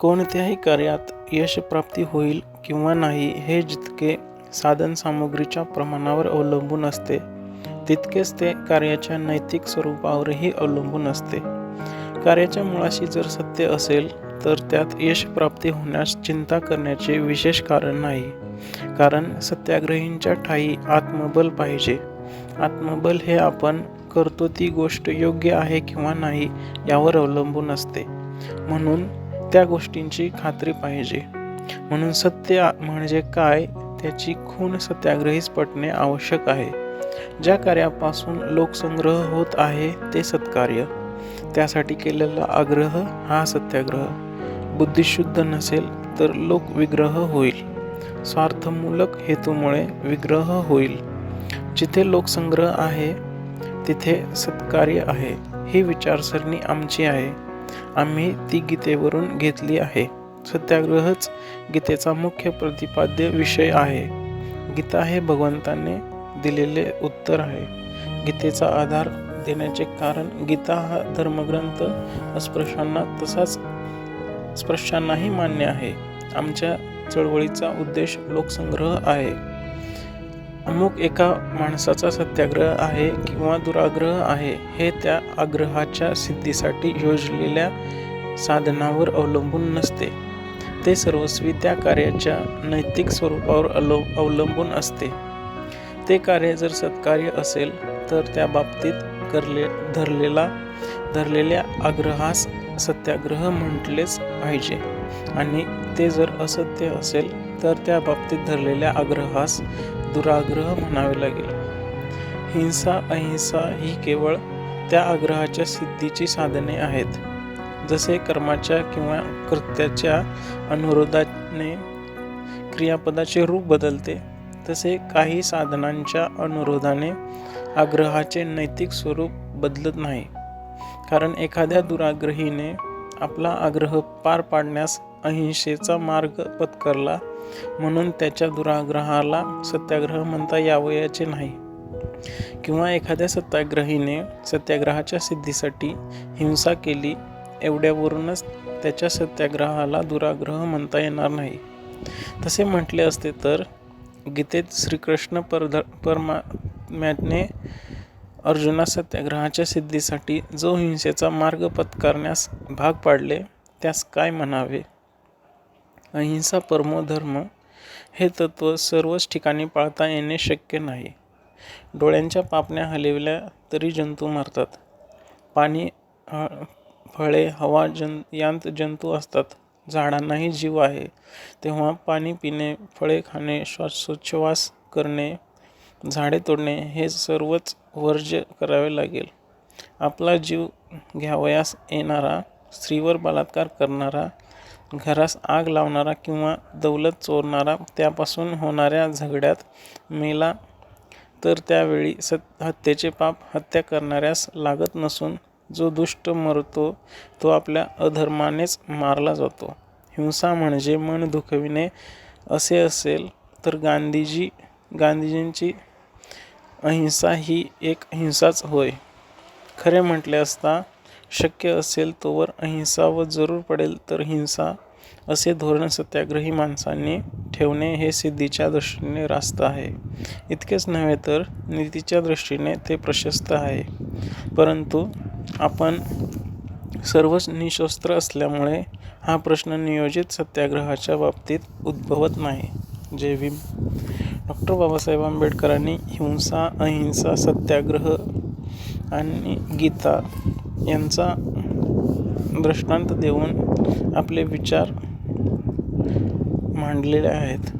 कोणत्याही कार्यात यशप्राप्ती होईल किंवा नाही हे जितके साधनसामुग्रीच्या प्रमाणावर अवलंबून असते तितकेच ते कार्याच्या नैतिक स्वरूपावरही अवलंबून असते. कार्याच्या मुळाशी जर सत्य असेल तर त्यात यशप्राप्ती होण्यास चिंता करण्याचे विशेष कारण नाही. कारण सत्याग्रहींच्या ठाई आत्मबल पाहिजे. आत्मबल हे आपण करतो ती गोष्ट योग्य आहे किंवा नाही यावर अवलंबून असते. म्हणून त्या गोष्टींची खात्री पाहिजे. म्हणून सत्य म्हणजे काय त्याची खूण सत्याग्रहीच पटणे आवश्यक आहे. ज्या कार्यापासून लोकसंग्रह होत आहे ते सत्कार्य. त्यासाठी केलेला आग्रह हा सत्याग्रह. बुद्धिशुद्ध नसेल तर लोकविग्रह होईल. स्वार्थमूलक हेतूमुळे विग्रह होईल. जिथे लोकसंग्रह आहे तिथे सत्कार्य आहे. ही विचारसरणी आमची आहे. आम्ही ती गीतेवरून घेतली आहे. सत्याग्रहच गीतेचा मुख्य प्रतिपाद्य विषय आहे. गीता हे भगवंताने दिलेले उत्तर आहे. गीतेचा आधार देण्याचे कारण गीता हा धर्मग्रंथ अस्पृश्यांना तसाच स्पृश्यांनाही मान्य आहे. आमच्या चळवळीचा उद्देश लोकसंग्रह आहे. अमुक एका माणसाचा सत्याग्रह आहे किंवा दुराग्रह आहे हे त्या आग्रहाच्या सिद्धीसाठी योजलेल्या साधनावर अवलंबून नसते. ते सर्वस्वी त्या कार्याच्या नैतिक स्वरूपावर अलो अवलंबून असते. ते कार्य जर सत्कार्य असेल तर त्या बाबतीत करले धरलेला धरलेल्या आग्रहास सत्याग्रह म्हटलेच पाहिजे. आणि ते जर असत्य असेल तर त्या बाबतीत धरलेल्या आग्रहास दुराग्रह म्हणावे लागेल. हिंसा अहिंसा ही केवळ त्या आग्रहाच्या सिद्धीची साधने आहेत. जसे कर्माच्या किंवा कृत्याच्या अनुरोधाने क्रियापदाचे रूप बदलते तसे काही साधनांच्या अनुरोधाने आग्रहाचे नैतिक स्वरूप बदलत नाही. कारण एखाद्या दुराग्रहीने आपला आग्रह पार पाडण्यास अहिंसेचा मार्ग पत्करला म्हणून त्याच्या दुराग्रहाला सत्याग्रह म्हणता यावयाचे नाही. किंवा एखाद्या सत्याग्रहीने सत्याग्रहाच्या सिद्धीसाठी हिंसा केली एवढ्यावरूनच त्याच्या सत्याग्रहाला दुराग्रह म्हणता येणार नाही. तसे म्हटले असते तर गीतेत श्रीकृष्ण परध परमात्म्याने अर्जुना सत्याग्रहाच्या सिद्धीसाठी जो हिंसेचा मार्ग पत्करण्यास भाग पाडले त्यास काय म्हणावे? अहिंसा परमो धर्म हे तत्त्व सर्वच ठिकाणी पाळता येणे शक्य नाही. डोळ्यांच्या पापण्या हलवल्या तरी जंतू मरतात. पाणी फळे हवा जं यांत जंतू असतात. झाडांनाही जीव आहे. तेव्हा पाणी पिणे फळे खाणे श्वासोच्छवास करणे झाडे तोडणे हे सर्वच वर्ज्य करावे लागेल. आपला जीव घ्यावयास येणारा स्त्रीवर बलात्कार करणारा घरास आग लावणारा किंवा दौलत चोरणारा त्यापासून होणाऱ्या झगड्यात मेला तर त्यावेळी सत हत्येचे पाप हत्या करणाऱ्यास लागत नसून जो दुष्ट मरतो तो आपल्या अधर्मानेच मारला जातो. हिंसा म्हणजे मन दुखविणे असे असेल तर गांधीजी गांधीजींची अहिंसा ही एक हिंसाच होय. खरे म्हटले असता शक्य असेल तोवर अहिंसा व जरूर पडेल तर हिंसा असे धोरण सत्याग्रही माणसांनी ठेवणे हे सिद्धीच्या दृष्टीने रास्त आहे. इतकेच नव्हे तर नीतीच्या दृष्टीने ते प्रशस्त आहे. परंतु आपण सर्वच निशस्त्र असल्यामुळे हा प्रश्न नियोजित सत्याग्रहाच्या बाबतीत उद्भवत नाही. जय भीम. डॉक्टर बाबासाहेब आंबेडकरांनी हिंसा अहिंसा सत्याग्रह आणि गीता यांचा दृष्टांत देऊन आपले विचार मांडलेले आहेत.